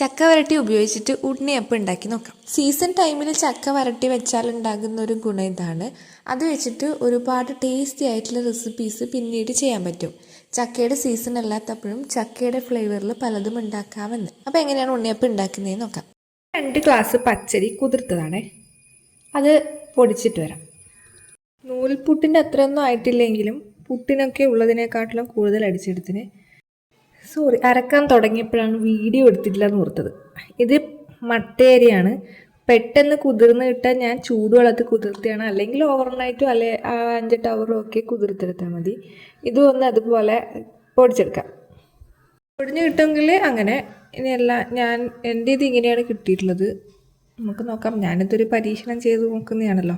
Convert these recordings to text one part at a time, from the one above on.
ചക്ക വരട്ടി ഉപയോഗിച്ചിട്ട് ഉണ്ണിയപ്പം ഉണ്ടാക്കി നോക്കാം. സീസൺ ടൈമിൽ ചക്ക വരട്ടി വെച്ചാൽ ഉണ്ടാകുന്ന ഒരു ഗുണം ഇതാണ്. അത് വെച്ചിട്ട് ഒരുപാട് ടേസ്റ്റി ആയിട്ടുള്ള റെസിപ്പീസ് പിന്നീട് ചെയ്യാൻ പറ്റും. ചക്കയുടെ സീസൺ അല്ലാത്തപ്പോഴും ചക്കയുടെ ഫ്ലേവറിൽ പലതും ഉണ്ടാക്കാമെന്ന്. അപ്പോൾ എങ്ങനെയാണ് ഉണ്ണിയപ്പം ഉണ്ടാക്കുന്നതെന്ന് നോക്കാം. രണ്ട് ഗ്ലാസ് പച്ചരി കുതിർത്തതാണേ. അത് പൊടിച്ചിട്ട് വരാം. നൂൽപുട്ടിന്റെ അത്രയൊന്നും ആയിട്ടില്ലെങ്കിലും പുട്ടിനൊക്കെ ഉള്ളതിനെക്കാട്ടിലും കൂടുതൽ അടിച്ചെടുത്തിന് സോറി അരക്കാൻ തുടങ്ങിയപ്പോഴാണ് വീഡിയോ എടുത്തിട്ടില്ല എന്ന് ഓർത്തത്. ഇത് മട്ടേരിയാണ് പെട്ടെന്ന് കുതിർന്ന് കിട്ടാൻ ഞാൻ ചൂടുവെള്ളത്തിൽ കുതിർത്തിയാണ്. അല്ലെങ്കിൽ ഓവർനൈറ്റോ അല്ലെ ആ അഞ്ചെട്ട് അവറും ഒക്കെ കുതിർത്തെടുത്താൽ മതി. ഇതും ഒന്ന് അതുപോലെ പൊടിച്ചെടുക്കാം. പൊടിഞ്ഞ് കിട്ടുമെങ്കിൽ അങ്ങനെ ഇനിയെല്ലാം ഞാൻ എന്റെ ഇത് ഇങ്ങനെയാണ് കിട്ടിയിട്ടുള്ളത്. നമുക്ക് നോക്കാം. ഞാനിതൊരു പരീക്ഷണം ചെയ്ത് നോക്കുന്നതാണല്ലോ.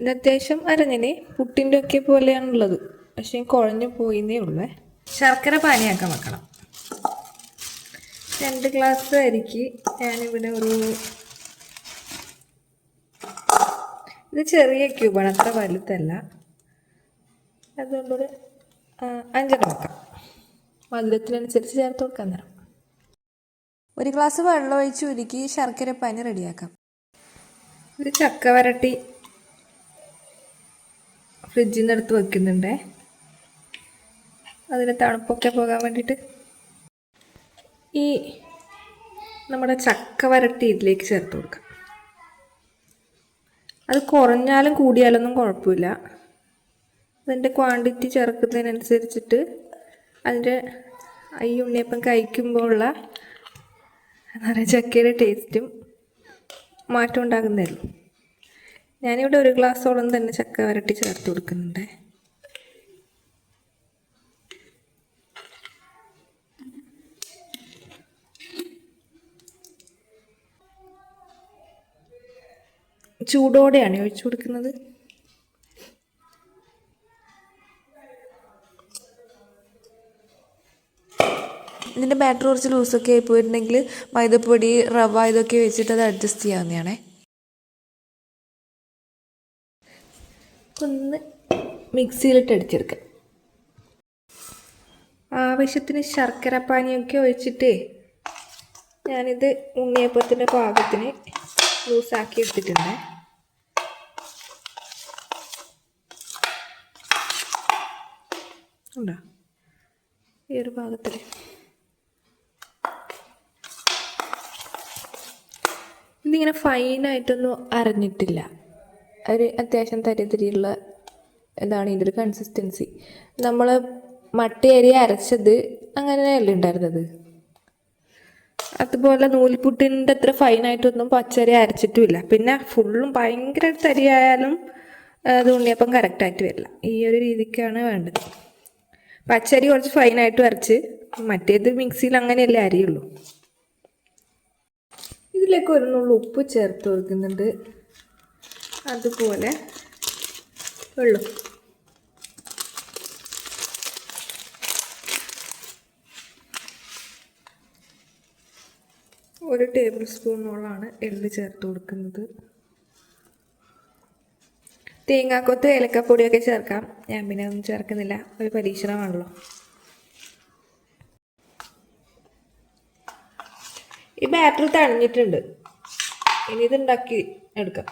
ഇത് അത്യാവശ്യം അരഞ്ഞിനെ. പുട്ടിന്റെ ഒക്കെ പോലെയാണുള്ളത്. പക്ഷേ കുഴഞ്ഞു പോയിന്നേ ഉള്ളേ. ശർക്കര പാനിയാക്കാൻ വെക്കണം. രണ്ട് ഗ്ലാസ് അരിക്ക് ഞാനിവിടെ ഒരു ഇത് ചെറിയ ക്യൂബാണ് അത്ര വലുതല്ല. അതുകൊണ്ടൊരു അഞ്ചെണ്ണം വെക്കാം. മധുരത്തിനനുസരിച്ച് ചേർത്ത് കൊടുക്കാൻ നേരം ഒരു ഗ്ലാസ് വെള്ളം ഒഴിച്ച് ഉരുക്കി ശർക്കര പാനി റെഡിയാക്കാം. ഒരു ചക്ക വരട്ടി ഫ്രിഡ്ജിൽ നിന്ന് എടുത്ത് വെക്കുന്നുണ്ടേ. അതിന് തണുപ്പൊക്കെ പോകാൻ വേണ്ടിയിട്ട്. ഈ നമ്മുടെ ചക്ക വരട്ടി ഇതിലേക്ക് ചേർത്ത് കൊടുക്കാം. അത് കുറഞ്ഞാലും കൂടിയാലൊന്നും കുഴപ്പമില്ല. അതിന്റെ ക്വാണ്ടിറ്റി ചേർക്കുന്നതിനനുസരിച്ചിട്ട് അതിന്റെ ഈ ഉണ്ണിയപ്പം കഴിക്കുമ്പോൾ ഉള്ള എന്താ പറയുക ചക്കയുടെ ടേസ്റ്റും മാറ്റം ഉണ്ടാകുന്നതല്ലോ ഞാനിവിടെ ഒരു ഗ്ലാസ്സോളം തന്നെ ചക്ക വരട്ടി ചേർത്ത് കൊടുക്കുന്നുണ്ട്. ചൂടോടെയാണ് ഒഴിച്ചു കൊടുക്കുന്നത്. ഇതിന്റെ ബാറ്റർ കുറച്ച് ലൂസൊക്കെ ആയി പോയിട്ടുണ്ടെങ്കിൽ മൈദപ്പൊടി റവ ഇതൊക്കെ വെച്ചിട്ട് അത് അഡ്ജസ്റ്റ് ചെയ്യാവുന്നതാണേ. ഒന്ന് മിക്സിയിലിട്ട് അടിച്ചെടുക്കാം. ആവശ്യത്തിന് ശർക്കര പാനിയൊക്കെ ഒഴിച്ചിട്ട് ഞാനിത് ഉണ്ണിയപ്പത്തിന്റെ പാകത്തിന് ലൂസാക്കി എടുത്തിട്ടുണ്ട്. ഉണ്ടോ? ഈ ഒരു ഭാഗത്തിൽ ഇതിങ്ങനെ ഫൈനായിട്ടൊന്നും അരഞ്ഞിട്ടില്ല ഒരു അത്യാവശ്യം തരിതിരിയുള്ള ഇതാണ് ഇതിന്റെ ഒരു കൺസിസ്റ്റൻസി നമ്മൾ മട്ടയരി അരച്ചത് അങ്ങനെയല്ലേ ഉണ്ടായിരുന്നത്? അതുപോലെ നൂൽപുട്ടിന്റെ അത്ര ഫൈനായിട്ടൊന്നും പച്ചരി അരച്ചിട്ടുമില്ല. പിന്നെ ഫുള്ളും ഭയങ്കര തരിയായാലും അത് ഉണ്ണിയപ്പം കറക്റ്റായിട്ട് വരില്ല. ഈ ഒരു രീതിക്കാണ് വേണ്ടത്. പച്ചരി കുറച്ച് ഫൈനായിട്ട് വരച്ച്. മറ്റേത് മിക്സിയിൽ അങ്ങനെയല്ലേ അരിയുള്ളൂ. ഇതിലേക്ക് ഒരു നുള്ളു ഉപ്പ് ചേർത്ത് കൊടുക്കുന്നുണ്ട് അതുപോലെ വെള്ളം. ഒരു ടേബിൾ സ്പൂണോളാണ് എള്ള് ചേർത്ത് കൊടുക്കുന്നത്. തേങ്ങാക്കൊത്ത് ഏലക്കപ്പൊടിയൊക്കെ ചേർക്കാം. ഞാൻ പിന്നെ ഒന്നും ചേർക്കുന്നില്ല. ഒരു പരീക്ഷണമാണല്ലോ. ഈ ബാറ്ററി തണിഞ്ഞിട്ടുണ്ട്. ഇനി ഇത് ഉണ്ടാക്കി എടുക്കാം.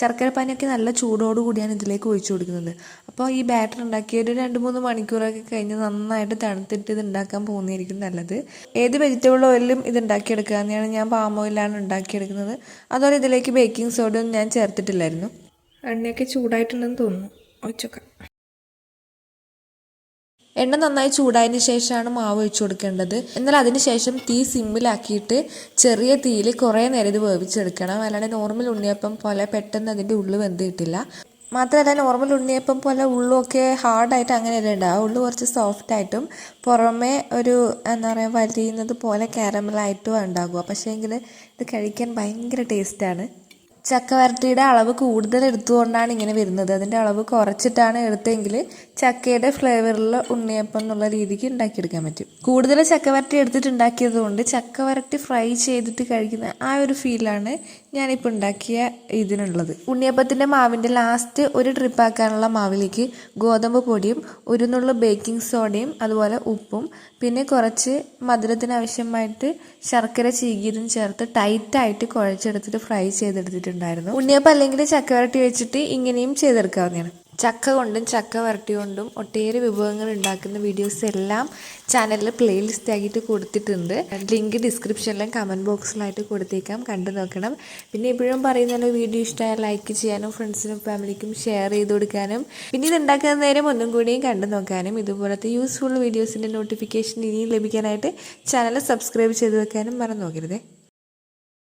ശർക്കര പാനിയൊക്കെ നല്ല ചൂടോട് കൂടിയാണ് ഇതിലേക്ക് ഒഴിച്ചു കൊടുക്കുന്നത്. അപ്പോൾ ഈ ബാറ്റർ ഉണ്ടാക്കി ഒരു രണ്ട് മൂന്ന് മണിക്കൂറൊക്കെ കഴിഞ്ഞ് നന്നായിട്ട് തണുത്തിട്ട് ഇത് ഉണ്ടാക്കാൻ പോകുന്നതായിരിക്കും നല്ലത്. ഏത് വെജിറ്റബിൾ ഓയിലും ഇത് ഉണ്ടാക്കിയെടുക്കുക തന്നെയാണ് ഞാൻ പാം ഓയിലാണ് ഉണ്ടാക്കിയെടുക്കുന്നത്. അതുപോലെ ഇതിലേക്ക് ബേക്കിംഗ് സോഡയൊന്നും ഞാൻ ചേർത്തിട്ടില്ലായിരുന്നു. എണ്ണയൊക്കെ ചൂടായിട്ടുണ്ടെന്ന് തോന്നുന്നു. ഒഴിച്ചോക്കാം. എണ്ണ നന്നായി ചൂടായതിന് ശേഷമാണ് മാവ് ഒഴിച്ചു കൊടുക്കേണ്ടത്. എന്നാൽ അതിനുശേഷം തീ സിമ്മിലാക്കിയിട്ട് ചെറിയ തീയിൽ കുറേ നേരം ഇത് വേവിച്ചെടുക്കണം. അല്ലാണ്ട് നോർമൽ ഉണ്ണിയപ്പം പോലെ പെട്ടെന്ന് അതിന്റെ ഉള്ളു വെന്ത് കിട്ടില്ല. മാത്രമല്ല നോർമൽ ഉണ്ണിയപ്പം പോലെ ഉള്ളുമൊക്കെ ഹാർഡായിട്ട് അങ്ങനെയല്ല ഉണ്ടാവും ഉള്ളു കുറച്ച് സോഫ്റ്റ് ആയിട്ടും പുറമേ ഒരു എന്താ പറയുക വലിയുന്നത് പോലെ കാരമലായിട്ടും ഉണ്ടാകുക പക്ഷേ എങ്കിൽ ഇത് കഴിക്കാൻ ഭയങ്കര ടേസ്റ്റാണ് ചക്ക വരട്ടിയുടെ അളവ് കൂടുതൽ എടുത്തുകൊണ്ടാണ് ഇങ്ങനെ വരുന്നത്. അതിന്റെ അളവ് കുറച്ചിട്ടാണ് എടുത്തെങ്കിൽ ചക്കയുടെ ഫ്ലേവറിൽ ഉണ്ണിയപ്പം എന്നുള്ള രീതിക്ക് ഉണ്ടാക്കിയെടുക്കാൻ പറ്റും. കൂടുതൽ ചക്കവരട്ടി എടുത്തിട്ട് ഉണ്ടാക്കിയത് കൊണ്ട് ചക്കവരട്ടി ഫ്രൈ ചെയ്തിട്ട് കഴിക്കുന്ന ആ ഒരു ഫീലാണ് ഞാനിപ്പോൾ ഉണ്ടാക്കിയ ഇതിനുള്ളത്. ഉണ്ണിയപ്പത്തിന്റെ മാവിന്റെ ലാസ്റ്റ് ഒരു ട്രിപ്പാക്കാനുള്ള മാവിലേക്ക് ഗോതമ്പ് പൊടിയും ഒരു നുള്ള ബേക്കിംഗ് സോഡയും അതുപോലെ ഉപ്പും പിന്നെ കുറച്ച് മധുരത്തിന് ആവശ്യമായിട്ട് ശർക്കര ചീകിയതും ചേർത്ത് ടൈറ്റായിട്ട് കുഴച്ചെടുത്തിട്ട് ഫ്രൈ ചെയ്തെടുത്തിട്ടുണ്ടായിരുന്നു. ഉണ്ണിയപ്പം അല്ലെങ്കിൽ ചക്കവരട്ടി വെച്ചിട്ട് ഇങ്ങനെയും ചെയ്തെടുക്കാവുന്നതാണ്. ചക്ക കൊണ്ടും ചക്ക വരട്ടി കൊണ്ടും ഒട്ടേറെ വിഭവങ്ങൾ ഉണ്ടാക്കുന്ന വീഡിയോസ് എല്ലാം ചാനലിൽ പ്ലേലിസ്റ്റ് ആക്കിയിട്ട് കൊടുത്തിട്ടുണ്ട്. ലിങ്ക് ഡിസ്ക്രിപ്ഷനിലും കമന്റ് ബോക്സിലായിട്ട് കൊടുത്തേക്കാം. കണ്ടു നോക്കണം. പിന്നെ എപ്പോഴും പറയുന്നല്ലോ വീഡിയോ ഇഷ്ടമായാൽ ലൈക്ക് ചെയ്യാനും ഫ്രണ്ട്സിനും ഫാമിലിക്കും ഷെയർ ചെയ്ത് കൊടുക്കാനും. പിന്നെ ഇത് നേരം ഒന്നും കൂടിയും കണ്ടു നോക്കാനും. ഇതുപോലത്തെ യൂസ്ഫുൾ വീഡിയോസിന്റെ നോട്ടിഫിക്കേഷൻ ഇനിയും ലഭിക്കാനായിട്ട് ചാനൽ സബ്സ്ക്രൈബ് ചെയ്ത് വെക്കാനും മറന്നു നോക്കരുതേ